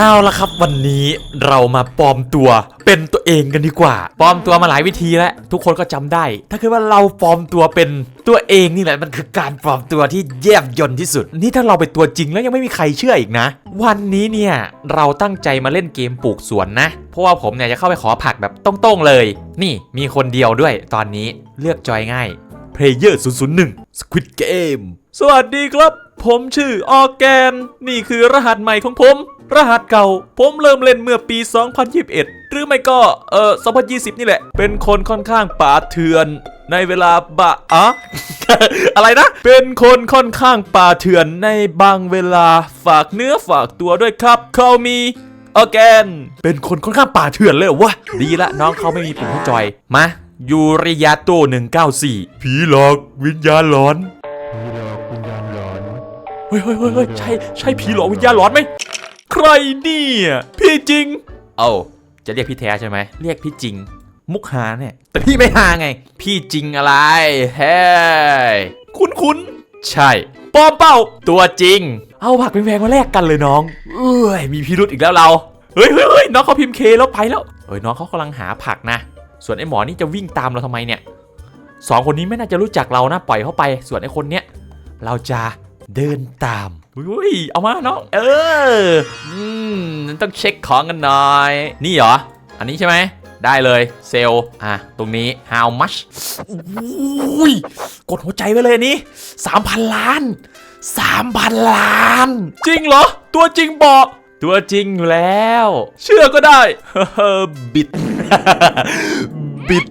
เอาละครับวันนี้เรามาปลอมตัวเป็นตัวเองกันดีกว่าปลอมตัวมาหลายวิธีแล้วทุกคนก็จำได้ ถ้าคือว่าเราปลอมตัวเป็นตัวเองนี่แหละมันคือการปลอมตัวที่แยบยนที่สุด นี่ถ้าเราเป็นตัวจริงแล้วยังไม่มีใครเชื่ออีกนะ วันนี้เนี่ยเราตั้งใจมาเล่นเกมปลูกสวนนะ เพราะว่าผมเนี่ยจะเข้าไปขอผักแบบตรงๆเลย นี่มีคนเดียวด้วย ตอนนี้เลือกจอยง่าย Player 001 Squid Game สวัสดีครับ ผมชื่อออร์แกน นี่คือรหัสใหม่ของผม รหัสเก่า ผมเริ่มเล่นเมื่อปี 2021 หรือไม่ก็ เออ2020 นี่แหละ เป็นคนค่อนข้างป่าเถื่อน ในเวลาบะอะอะไรนะ เป็นคนค่อนข้างป่าเถื่อนในบางเวลาฝากเนื้อฝากตัวด้วยครับ เขามีออร์แกน เป็นคนค่อนข้างป่าเถื่อนเลยเหรอวะ ดีละน้องเขาไม่มีปุ่มให้จอย มายูริยาโต194 ผีหลอกวิญญาณหลอนผีหลอกวิญญาณหลอน เฮ้ยเฮ้ยเฮ้ยเฮ้ยใช่ใช่ผีหลอกวิญญาณหลอนไหม ใครเนี่ย พี่จริง เอาจะเรียกพี่แท้ใช่ไหม เรียกพี่จริง มุกหาเนี่ย แต่พี่ไม่หาไง พี่จริงอะไร เฮ้ยคุ้นคุ้นๆใช่ปลอมเป้า ตัวจริง เอาผักเป็นแพงมาแลกกันเลยน้อง เอ้ย มีพิรุธอีกแล้วเราเฮ้ยเฮ้ยเฮ้ยน้องเขาพิมพ์เคแล้วไปแล้ว เฮ้ยน้องเขากำลังหาผักนะ ส่วนไอ้หมอนี่จะวิ่งตามเราทำไมเนี่ยสองคนนี้ไม่น่าจะรู้จักเรานะปล่อยเขาไป ส่วนไอ้คนเนี้ยเราจะเดินตาม อุ้ยเอามาน้องเอออืมต้องเช็คของกันหน่อย นี่เหรอ อันนี้ใช่ไหมได้เลยเซลอะ ตรงนี้ how much อุ้ยกดหัวใจไว้เลยนนี้3,000 ล้าน 3,000 ล้าน จริงเหรอ ตัวจริงบอกตัวจริงอยู่แล้ว เชื่อก็ได้บิด บิด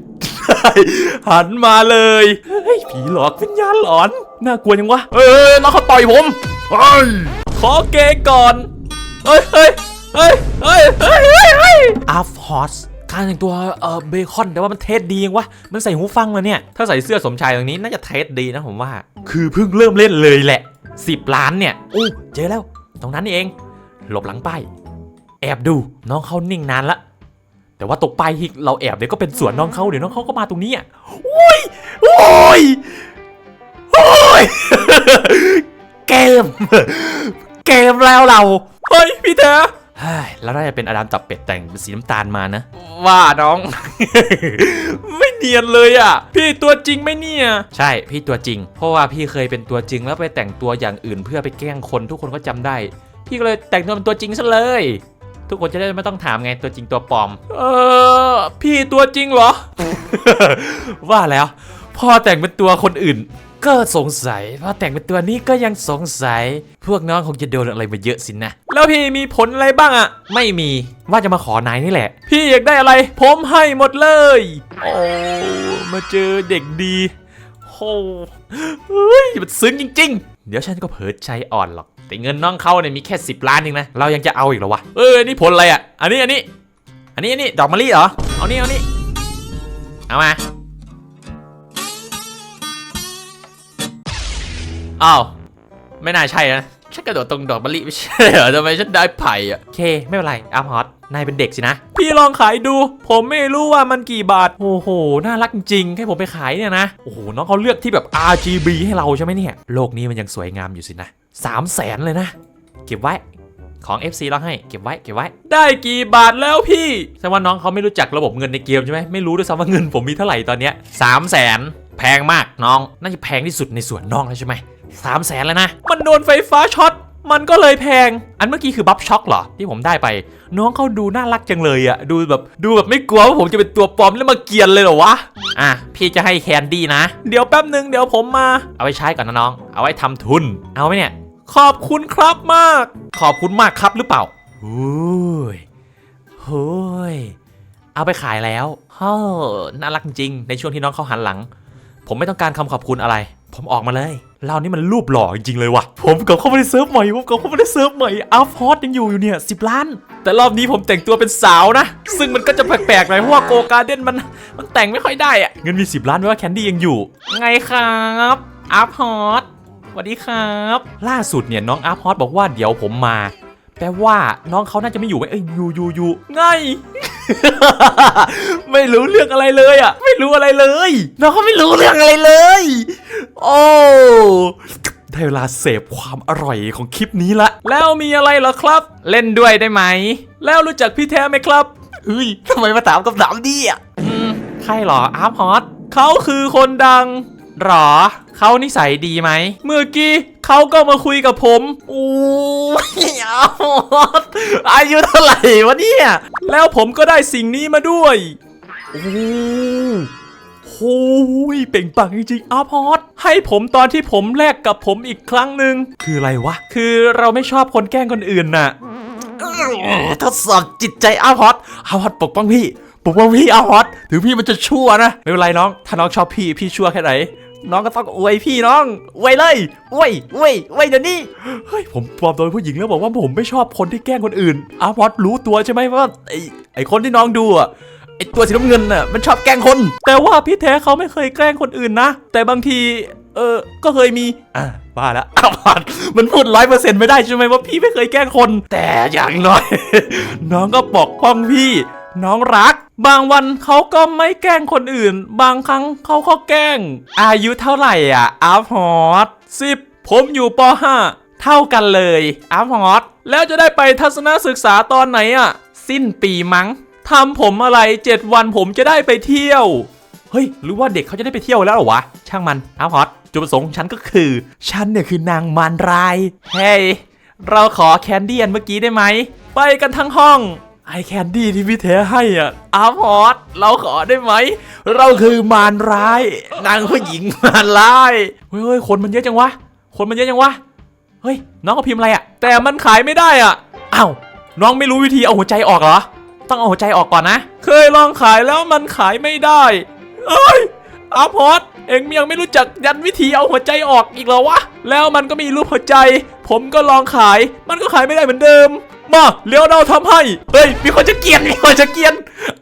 หันมาเลย เฮ้ย ผีหลอกวิญญาณหลอน น่ากลัวยังวะเฮ้ยน้องเขาต่อยผม เฮ้ยขอเกย์ก่อนเฮ้ยเฮ้ยเฮ้ยเฮ้ยเฮ้ยเฮ้ยเฮ้ยอัฟฮอสการแต่งตัวเอ่อเบคอนแต่ว่ามันเทสดียังวะมันใส่หูฟังมาเนี่ย ถ้าใส่เสื้อสมชายตรงนี้น่าจะเทสดีนะผมว่า คือเพิ่งเริ่มเล่นเลยแหละ 10 ล้านเนี่ยอู้เจอแล้ว ตรงนั้นนี่เอง หลบหลังป้ายแอบดูน้องเขานิ่งนานละแต่ว่าตกไปายที่เราแอบเดี๋ยวก็เป็นสวนน้องเขาเดี๋ยวน้องเขาก็มาตรงนี้อะโอ้ยโอ้ยโอ้ย เกม เกมแล้วเรา เฮ้ยพี่แท้เฮ้ยแล้วน่าจะเป็นอดัมจับเป็ดแต่งเป็นสีน้ำตาลมานะ ว่าน้อง ไม่เนียนเลยอะ พี่ตัวจริงไหมเนี่ย ใช่พี่ตัวจริง เพราะว่าพี่เคยเป็นตัวจริงแล้วไปแต่งตัวอย่างอื่นเพื่อไปแกล้งคนทุกคนก็จำได้ พี่ก็เลยแต่งตัวเป็นตัวจริงซะเลย ทุกคนจะได้ไม่ต้องถามไงตัวจริงตัวปลอม เออ พี่ตัวจริงเหรอ ว่าแล้วพอแต่งเป็นตัวคนอื่น ก็สงสัยพอแต่งเป็นตัวนี้ก็ยังสงสัย พวกน้องคงจะโดนอะไรมาเยอะสินะ แล้วพี่มีผลอะไรบ้างอะไม่มีว่าจะมาขอนายนี่แหละ พี่อยากได้อะไร ผมให้หมดเลย โอ้มาเจอเด็กดีโอ้เฮ้ยมันซึ้งจริง ๆ เดี๋ยวฉันก็เผลอใจอ่อนหรอก แต่เงินน้องเขาเนี่ยมีแค่ 10 ล้านเองนะ เรายังจะเอาอีกเหรอวะ เออนี่ผลอะไรอะอันนี้อันนี้ อันนี้อันนี้ดอกมะลิเหรอ เอานี่เอานี่เอามา อ้าวไม่น่าใช่นะฉันกระโดดตรงดอกมะลิไม่ใช่เหรอทำไมฉันได้ไผ่อะโอเค ไม่เป็นไรอาร์มฮอตนายเป็นเด็กสินะ พี่ลองขายดู ผมไม่รู้ว่ามันกี่บาท โอ้โห น่ารักจริงให้ผมไปขายเนี่ยนะ โอ้โห น้องเขาเลือกที่แบบ RGB ให้เราใช่ไหมเนี่ย โลกนี้มันยังสวยงามอยู่สินะสามแสนเลยนะ เก็บไว้ของ FC เราให้เก็บไว้เก็บไว้ ได้กี่บาทแล้วพี่แสดงว่าน้องเขาไม่รู้จักระบบเงินในเกมใช่ไหมไม่รู้ด้วยซ้ำว่าเงินผมมีเท่าไหร่ตอนเนี้ยสามแสนแพงมากน้อง น่าจะแพงที่สุดในสวนน้องแล้วใช่ไหม สามแสนแล้วนะ มันโดนไฟฟ้าช็อตมันก็เลยแพง อันเมื่อกี้คือบัฟช็อกเหรอ ที่ผมได้ไป น้องเขาดูน่ารักจังเลยอะดูแบบดูแบบไม่กลัวว่าผมจะเป็นตัวปลอมแล้วมาเกียนเลยเหรอวะ อะ พี่จะให้แคนดี้นะ เดี๋ยวแป๊บหนึ่งเดี๋ยวผมมา เอาไว้ใช้ก่อนนะน้อง เอาไว้ทำทุน เอาไหมเนี่ย ขอบคุณครับมาก ขอบคุณมากครับหรือเปล่าโอ้ยโฮ้ยเอาไปขายแล้วเฮ้อน่ารักจริง ในช่วงที่น้องเขาหันหลัง ผมไม่ต้องการคำขอบคุณอะไร ผมออกมาเลยเรานี่มันรูปหล่อจริงๆเลยว่ะ ผมกับเข้าไปในเซิร์ฟใหม่ ผมกับเข้าไปในเซิร์ฟใหม่อัพฮอตยังอยู่อยู่เนี่ยสิบล้าน แต่รอบนี้ผมแต่งตัวเป็นสาวนะ ซึ่งมันก็จะแปลกๆหน่อยเพราะว่าโกการ์เด้นมันมันแต่งไม่ค่อยได้อะเงินมี 10 ล้านแปลว่าแคนดี้ยังอยู่ ไงครับอัพฮอตสวัสดีครับ ล่าสุดเนี่ยน้องอัพฮอตบอกว่าเดี๋ยวผมมาแปลว่าน้องเขาน่าจะไม่อยู่ไหมเอ้ยอยู่อยู่อยู่ไง ไม่รู้เรื่องอะไรเลยอะ ไม่รู้อะไรเลยน้องเขาไม่รู้เรื่องอะไรเลย โอ้ทได้เวลาเสพความอร่อยของคลิปนี้ละ แล้วมีอะไรเหรอครับ เล่นด้วยได้ไหม แล้วรู้จักพี่แท้ไหมครับเฮ้ยทำไมมาถามคำถามดีอะอืมใครเหรออาร์ฟฮอตเขาคือคนดัง หรอ เขานิสัยดีไหม เมื่อกี้เขาก็มาคุยกับผมโอ้ยเอาอายุเท่าไหร่วะเนี่ย แล้วผมก็ได้สิ่งนี้มาด้วยโอ้โหยเปล่งปลังจริงๆอาร์ฟฮอตให้ผมตอนที่ผมแลกกับผมอีกครั้งหนึ่งคืออะไรวะ คือเราไม่ชอบคนแกล้งคนอื่นน่ะทดสอบจิตใจอาพอตอาพอตปกป้องพี่ปกป้องพี่อาพอตถึงพี่มันจะชั่วนะ ไม่เป็นไรน้อง ถ้าน้องชอบพี่ พี่ชั่วแค่ไหน น้องก็ต้องอวยพี่น้องอวยเลยอวยอวยอวยเดี๋ยวนี้เฮ้ยผมปลอมตัวเป็นผู้หญิงแล้วบอกว่าผมไม่ชอบคนที่แกล้งคนอื่นอาร์ฟฮอตรู้ตัวใช่ไหมว่าไอไอคนที่น้องดูอะไอตัวสีน้ำเงินน่ะมันชอบแกล้งคน แต่ว่าพี่แท้เขาไม่เคยแกล้งคนอื่นนะ แต่บางที เออก็เคยมีอ่าว่าแล้วอาพอตมันพูดร้อยเปอร์เซ็นต์ไม่ได้ใช่ไหมว่าพี่ไม่เคยแกล้งคน แต่อย่างน้อย น้องก็ปกป้องพี่ น้องรัก บางวันเขาก็ไม่แกล้งคนอื่น บางครั้งเขาก็แกล้ง อายุเท่าไหร่อะอาร์ฟฮอตสิบผมอยู่ป .5 เท่ากันเลยอาร์ฟฮอตแล้วจะได้ไปทัศนศึกษาตอนไหนอะ สิ้นปีมั้งทำผมอะไร7วันผมจะได้ไปเที่ยว เฮ้ย หรือว่าเด็กเขาจะได้ไปเที่ยวแล้วหรอวะ ช่างมันอาร์ฟฮอตจุดประสงค์ฉันก็คือ ฉันเนี่ยคือนางมารรายเฮ้ยเราขอแคนดี้อันเมื่อกี้ได้ไหม ไปกันทั้งห้อง ไอแคนดี้ที่พี่เทให้อะอาร์ฟฮอตเราขอได้ไหม เราคือมารร้าย นางผู้หญิงมาไล่เฮ้ยเฮ้ยคนมันเยอะจังวะ คนมันเยอะจังวะ เฮ้ย น้องก็พิมพ์อะไรอะ แต่มันขายไม่ได้อะอ้าวน้องไม่รู้วิธีเอาหัวใจออกเหรอ ต้องเอาหัวใจออกก่อนนะ เคยลองขายแล้วมันขายไม่ได้เอ้ยอาร์พอตเอ็งยังไม่รู้จักยันวิธีเอาหัวใจออกอีกเหรอวะ แล้วมันก็มีรูปหัวใจ ผมก็ลองขาย มันก็ขายไม่ได้เหมือนเดิม มาเลี้ยวเราทำให้เฮ้ยมีคนจะเกียนมีคนจะเกียน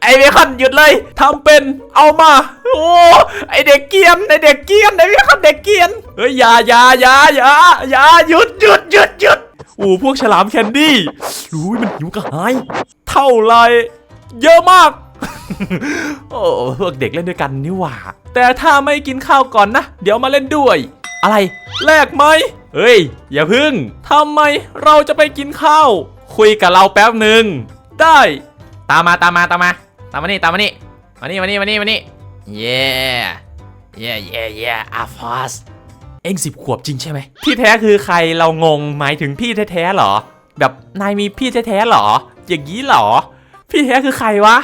ไอเบคอนหยุดเลยทำเป็นเอามา โอ้ไอเด็กเกียนไอเด็กเกียนไอเบคอนเด็กเกียนเฮ้ยอย่าอย่าอย่าอย่าอย่าหยุดหยุดหยุดหยุดโอ้พวกฉลามแคนดี้รู้มันหิวกระหาย เท่าไรเยอะมากโอ้พวกเด็กเล่นด้วยกันนี่หว่า แต่ถ้าไม่กินข้าวก่อนนะ เดี๋ยวมาเล่นด้วย อะไรแลกไหมเฮ้ย อย่าพึ่งทำไมเราจะไปกินข้าว คุยกับเราแป๊บหนึ่งได้ ตามมาตามมาตามมา ตามมานี่ตามมานี่มานี่มานี่มานี่มานี่เย่เย่เย่เย่อาพอสเอ็งสิบขวบจริงใช่ไหมพี่แท้คือใครเรางงหมายถึงพี่แท้ๆเหรอ แบบนายมีพี่แท้ๆเหรอ อย่างนี้เหรอ พี่แท้คือใครวะ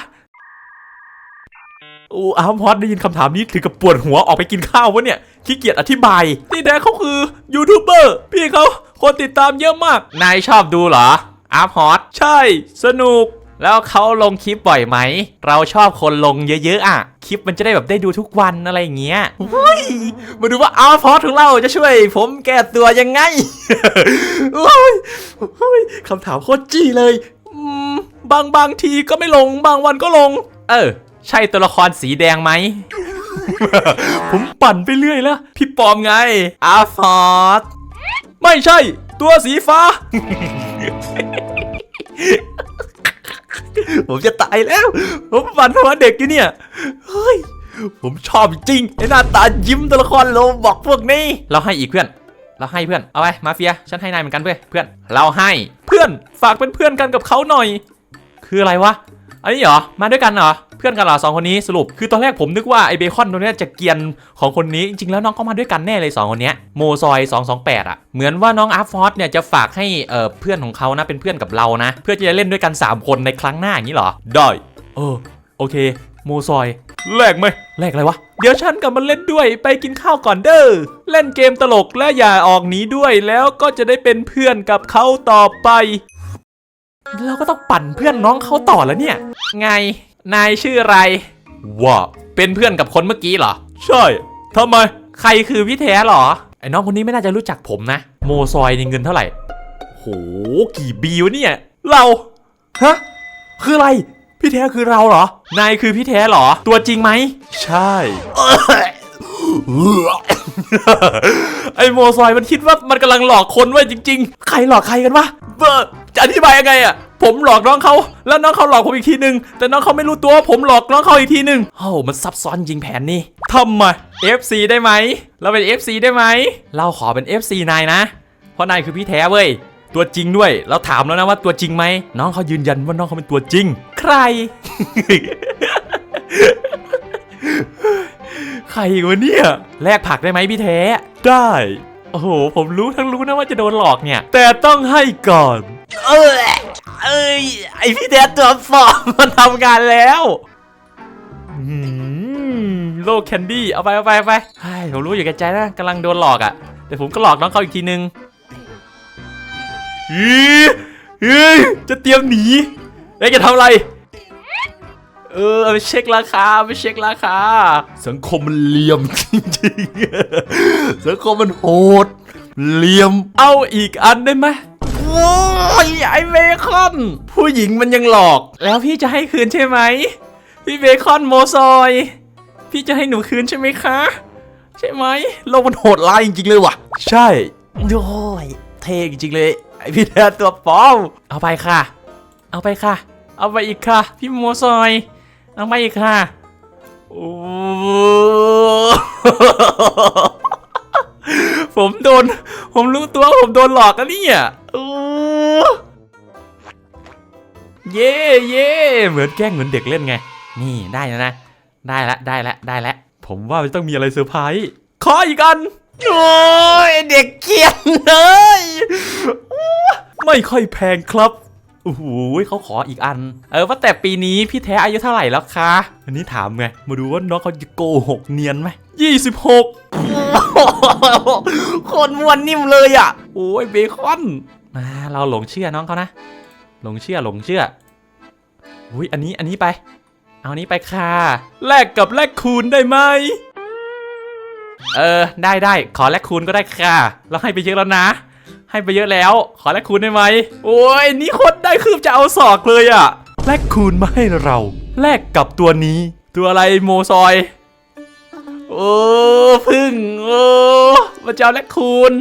อูอาร์มพอดได้ยินคำถามนี้ถึงกับปวดหัวออกไปกินข้าววะเนี่ยขี้เกียจอธิบายที่แท้เขาคือยูทูบเบอร์พี่เขาคนติดตามเยอะมาก นายชอบดูเหรอ อาร์มพอดใช่ สนุก แล้วเขาลงคลิปบ่อยไหม เราชอบคนลงเยอะๆอะ คลิปมันจะได้แบบได้ดูทุกวันอะไรอย่างเงี้ยเฮ้ยมาดูว่าอาพอสของเราจะช่วย ผมแก้ตัวยังไงโอ้ยโอ้ยคำถามโคตรจี้เลยอืมบางบางทีก็ไม่ลงบางวันก็ลง เออ ใช่ตัวละครสีแดงไหมผมปั่นไปเรื่อยแล้ว พี่ปอมไงอาพอสไม่ใช่ ตัวสีฟ้า ผมจะตายแล้ว ผมปั่นเพราะว่าเด็กอยู่เนี่ย เฮ้ย ผมชอบจริงไอ้หน้าตายิ้มตัวละครโลบอกพวกนี้ เราให้อีกเพื่อน เราให้เพื่อน เอาไปมาเฟีย ฉันให้นายเหมือนกันเพื่อนเพื่อน เราให้ เพื่อน ฝากเป็นเพื่อนกันกับเขาหน่อย คืออะไรวะ อันนี้เหรอ มาด้วยกันเหรอเพื่อนกันเหรอสองคนนี้สรุป คือตอนแรกผมนึกว่าไอเบคอนตัวนี้จะเกียนของคนนี้จริงๆแล้วน้องก็มาด้วยกันแน่เลยสองคนเนี้ยโมซอย 228อะเหมือนว่าน้องอาร์ฟอสเนี่ยจะฝากให้เอ่อเพื่อนของเขานะเป็นเพื่อนกับเรานะ เพื่อจะเล่นด้วยกัน 3 คนในครั้งหน้าอย่างนี้เหรอได้เออโอเค โมซอยแลกไหมแลกอะไรวะ เดี๋ยวฉันกับมันเล่นด้วยไปกินข้าวก่อนเด้อ เล่นเกมตลกและอย่าออกหนีด้วยแล้วก็จะได้เป็นเพื่อนกับเขาต่อไป เราก็ต้องปั่นเพื่อนน้องเขาต่อแล้วเนี่ย ไง นายชื่ออะไร ว่าเป็นเพื่อนกับคนเมื่อกี้เหรอ ใช่ทำไม ใครคือพี่แท้เหรอ ไอ้น้องคนนี้ไม่น่าจะรู้จักผมนะ โมซอยนี่เงินเท่าไหร่โหกี่บีวะเนี่ย เรา ฮะ คืออะไร พี่แท้คือเราเหรอ นายคือพี่แท้เหรอ ตัวจริงไหม ใช่ ไอ้โมซอยมันคิดว่ามันกำลังหลอกคนไว้ยจริง ๆ ใครหลอกใครกันวะเบอร์จะอธิบายยังไงอะ ผมหลอกน้องเขาแล้วน้องเขาหลอกผมอีกทีหนึ่งแต่น้องเขาไม่รู้ตัวว่าผมหลอกน้องเขาอีกทีหนึ่งโอ้มันซับซ้อนจริงแผนนี่ทำไม FC ได้ไหมเราเป็น FC ได้ไหมเราขอเป็น FC นายนะ เพราะนายคือพี่แท้เว้ยตัวจริงด้วยเราถามแล้วนะว่าตัวจริงไหมน้องเขายืนยันว่าน้องเขาเป็นตัวจริง ใคร ใครวะเนี่ยแลกผักได้ไหมพี่แท้ ได้ โอ้โห ผมรู้ทั้งรู้นะว่าจะโดนหลอกเนี่ย แต่ต้องให้ก่อน เออเอ้ยไอพี่แท้ตัวฟอร์มมันทำงานแล้วอืมโลกแคนดี้เอาไปเอาไปเอาไปไอ้ผมรู้อยู่แก่ใจนะกำลังโดนหลอกอะ่ะแต่ผมก็หลอกน้องเขาอีกทีนึงอีเฮ้ยจะเตรียมหนีแล้วจะทำอะไร เออเอาไปเช็คราคาเอาไปเช็คราคา สังคมมันเหลี่ยมจริงๆสังคมมันโหดเหลี่ยมเอาอีกอันได้ไหมโอ้ ยไอเบคอน ผู้หญิงมันยังหลอก แล้วพี่จะให้คืนใช่ไหม พี่เบคอนโมซอย พี่จะให้หนูคืนใช่ไหมคะ ใช่ไหมโลกมันโหดร้ายจริงๆเลยว่ะ ใช่โอ้ยเท่จริงๆเลย ไอพี่แท้ตัวปลอมเอาไปค่ะ เอาไปค่ะ เอาไปอีกค่ะ พี่โมซอย เอาไปอีกค่ะโอ้ ผมโดน ผมรู้ตัวผมโดนหลอกกันเนี่ยเย่เย่เหมือนแกล้งเหมือนเด็กเล่นไง นี่ได้แล้วนะ ได้ละได้ละได้ละ ผมว่ามันต้องมีอะไรเซอร์ไพรส์ขออีกอันโอ้ยเด็กเกียนเลยไม่ค่อยแพงครับโอ้โหเขาขออีกอัน เออว่าแต่ปีนี้พี่แท้อายุเท่าไหร่แล้วคะ อันนี้ถามไง มาดูว่าน้องเขาจะโกหกเนียนไหมยี่สิบหก โคนมวนนิ่มเลยอะ โอ้ยเบคอนมาเราหลงเชื่อน้องเขานะ หลงเชื่อหลงเชื่อ อุ้ยอันนี้อันนี้ไป เอานี้ไปค่ะ แลกกับแลกคูณได้ไหม เออ ได้ได้ ขอแลกคูณก็ได้ค่ะ เราให้ไปเยอะแล้วนะ ให้ไปเยอะแล้ว ขอแลกคูณได้ไหม โอ้ยนี่คตรได้คืบจะเอาศอกเลยอะ แลกคูณมาให้เรา แลกกับตัวนี้ ตัวอะไรโมซอย โอ้พึ่งโอ้มาเจ้าแลกคูณ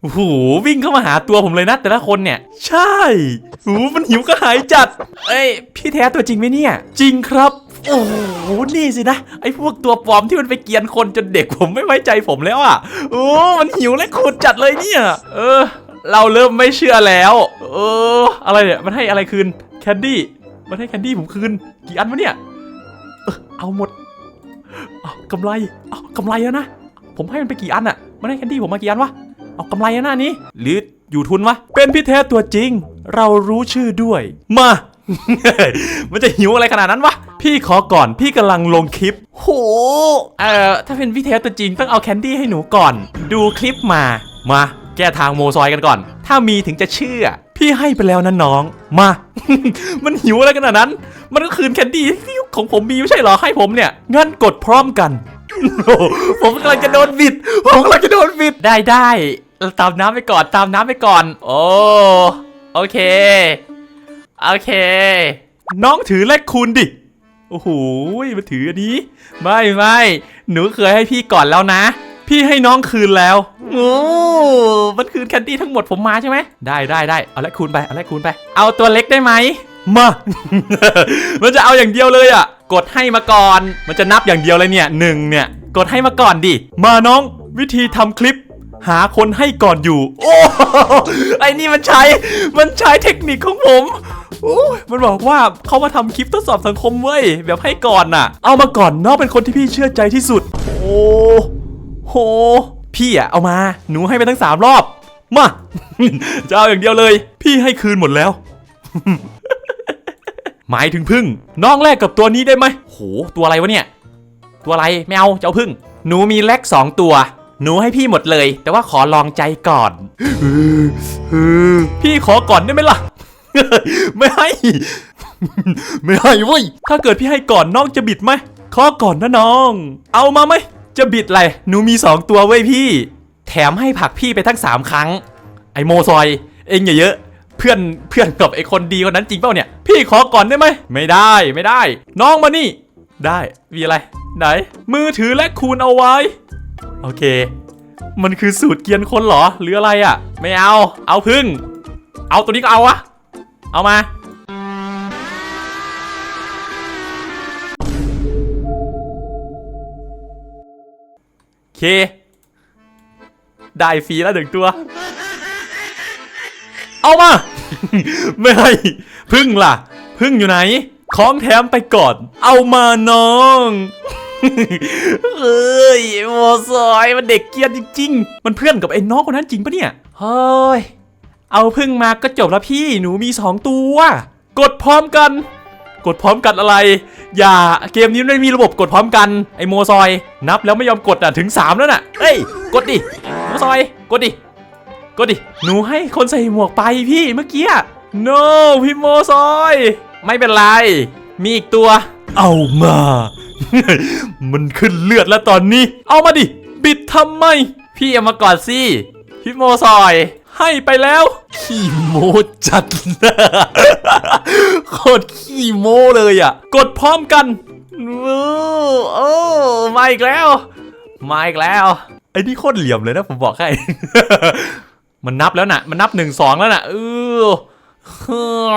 โอ้โหวิ่งเข้ามาหาตัวผมเลยนะแต่ละคนเนี่ย ใช่โอ้มันหิวกระหายจัด เอ้ยพี่แท้ตัวจริงไหมเนี่ย จริงครับโอ้โห นี่สินะ ไอ้พวกตัวปลอมที่มันไปเกียนคนจนเด็กผมไม่ไว้ใจผมแล้วอะ โอ้ มันหิวและขุดจัดเลยเนี่ย เออ เราเริ่มไม่เชื่อแล้ว เออ อะไรเนี่ย มันให้อะไรคืน แคนดี้ มันให้แคนดี้ผมคืน กี่อันวะเนี่ย เออเอาหมดเอากำไรเอากำไรแล้วนะ ผมให้มันไปกี่อันอะมันให้แคนดี้ผมมากี่อันวะ เอากำไรแล้วนะนี้ หรืออยู่ทุนวะ เป็นพี่แท้ตัวจริง เรารู้ชื่อด้วย มา มันจะหิวอะไรขนาดนั้นวะ พี่ขอก่อนพี่กำลังลงคลิป โห เอ่อ ถ้าเป็นพี่แท้ตัวจริงต้องเอาแคนดี้ให้หนูก่อน ดูคลิปมา มาแก้ทางโมซอยกันก่อน ถ้ามีถึงจะเชื่อ พี่ให้ไปแล้วนะน้อง มา มันหิวอะไรขนาดนั้น มันก็คืนแคนดี้ที่ ของผมมีไม่ใช่เหรอให้ผมเนี่ยงั้นกดพร้อมกัน ผมกำลังจะโดนบิด ผมกำลังจะโดนบิดได้ได้เราตามน้ำไปก่อนตามน้ำไปก่อน โอ้โอเค โอเค น้องถือเลขคูณดิโอ้โหมาถืออันนี้ ไม่ไม่หนูเคยให้พี่ก่อนแล้วนะ พี่ให้น้องคืนแล้วโอ้มันคืนแคนดี้ทั้งหมดผมมาใช่ไหมได้ได้ได้เอาเลขคูณไปเอาเลขคูณไป เอาตัวเล็กได้ไหม มา มันจะเอาอย่างเดียวเลยอะ กดให้มาก่อน มันจะนับอย่างเดียวเลยเนี่ยหนึ่งเนี่ย กดให้มาก่อนดิ มาน้อง วิธีทำคลิป หาคนให้ก่อนอยู่ โอ้ไอ้นี่มันใช้ มันใช้เทคนิคของผมมันบอกว่าเขามาทำคลิปทดสอบสังคมเว้ย แบบให้ก่อนน่ะ เอามาก่อนน้องเป็นคนที่พี่เชื่อใจที่สุด โอ้โห พี่อะเอามา หนูให้ไปทั้งสามรอบ มา จะเอาอย่างเดียวเลย พี่ให้คืนหมดแล้ว หมายถึงพึ่งน้องแลกกับตัวนี้ได้ไหมโหตัวอะไรวะเนี่ย ตัวอะไรไม่เอาจะเอาพึ่ง หนูมีแลกสองตัว หนูให้พี่หมดเลย แต่ว่าขอลองใจก่อนพี่ขอก่อนได้ไหมล่ะ ไม่ให้ ไม่ให้เว้ยถ้าเกิดพี่ให้ก่อนน้องจะบิดไหมขอก่อนนะน้อง เอามาไหมจะบิดอะไรหนูมีสองตัวเว้ยพี่ แถมให้ผักพี่ไปทั้งสามครั้ง ไอโมซอย เองอย่าเยอะ เพื่อนเพื่อนกับไอคนดีคนนั้นจริงเปล่าเนี่ย พี่ขอก่อนได้ไหม ไม่ได้ไม่ได้ น้องมานี่ ได้มีอะไร ไหน มือถือและคูณเอาไว้ โอเค มันคือสูตรเกียนคนเหรอ หรืออะไรอะ่ะ ไม่เอา เอาพึ่ง เอาตัวนี้ก็เอาวะเอามาโอเค ได้ฟรีแล้วหนึ่งตัว เอามา ไม่ให้พึ่งล่ะ พึ่งอยู่ไหน ของแถมไปก่อน เอามาน้องเอ้ยโมซอยมันเด็กเกียนจริง ๆ มันเพื่อนกับไอ้น้องคนนั้นจริงปะเนี่ย เฮ้ย เอาพึ่งมาก็จบแล้วพี่ หนูมีสองตัว กดพร้อมกัน กดพร้อมกันอะไร อย่า เกมนี้ไม่มีระบบกดพร้อมกัน ไอ้โมซอย นับแล้วไม่ยอมกดอะ ถึง 3 แล้วน่ะ เอ้ย กดดิ โมซอย กดดิ กดดิ หนูให้คนใส่หมวกไปพี่เมื่อกี้ no พี่โมซอย ไม่เป็นไร มีอีกตัว เอามา มันขึ้นเลือดแล้วตอนนี้ เอามาดิ บิดทำไม พี่เอามาก่อนสิ พี่โมซอย ให้ไปแล้ว ขี้โมจัดโคตรขี้โมเลยอะ กดพร้อมกันโอ้โอ้มาอีกแล้ว มาอีกแล้วไอ้นี่โคตรเหลี่ยมเลยนะผมบอกให้ มันนับแล้วนะมันนับหนึ่งสองแล้วนะเออเออ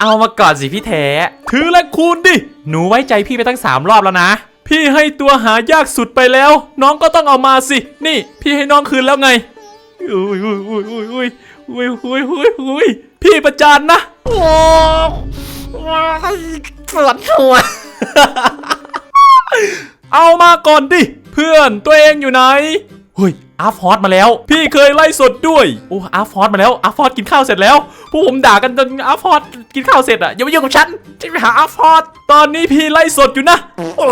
เอามาก่อนสิพี่แท้ถือและคูณดิ หนูไว้ใจพี่ไปตั้งสามรอบแล้วนะ พี่ให้ตัวหายากสุดไปแล้ว น้องก็ต้องเอามาสิ นี่ พี่ให้น้องคืนแล้วไงอุ้ยอุ้ยอุ้ยอุ้ยอุ้ยอุ้ยอุ้ยอุ้ยอุ้ยพี่ประจานนะ โอ้ปวดหัว เอามาก่อนดิ เพื่อนตัวเองอยู่ไหนเฮ้ย อาร์ฟอร์ดมาแล้ว พี่เคยไล่สดด้วยโอ้อาร์ฟอร์ดมาแล้วอาร์ฟอร์ดกินข้าวเสร็จแล้วพวกผมด่ากันจนอาร์ฟอร์ดกินข้าวเสร็จอะอย่ามายุ่งกับฉันจะไปหาอาร์ฟอร์ดตอนนี้พี่ไล่สดอยู่นะ โอ้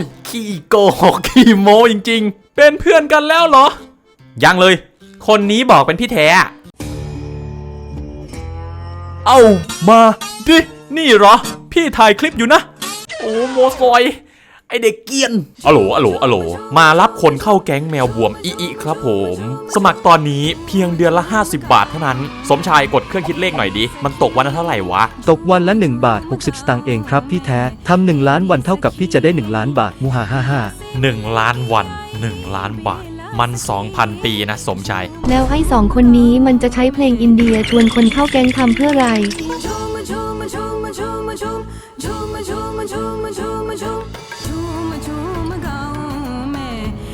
ยขี้โกหกขี้โมจริง ๆ เป็นเพื่อนกันแล้วเหรอ ยังเลย คนนี้บอกเป็นพี่แท้เอามาดินี่เหรอ พี่ถ่ายคลิปอยู่นะ โอ้โมซอย ไอเด็กเกียนอโหลอโหลอโหลมารับคนเข้าแก๊งแมวบวมอีอีครับผม สมัครตอนนี้เพียงเดือนละ 50 บาทเท่านั้น สมชายกดเครื่องคิดเลขหน่อยดิ มันตกวันละเท่าไหร่วะ ตกวันละ 1 บาท 60 สตางค์เองครับพี่แท้ทำหนึ่งล้านวันเท่ากับพี่จะได้ 1 ล้านบาทมูฮาฮ่าฮ่าหนึ่งล้านวัน 1 ล้านบาท มัน 2,000 ปีนะสมชาย แล้วไอ้สองคนนี้มันจะใช้เพลงอินเดียชวนคนเข้าแก๊งทำเพื่ออะไร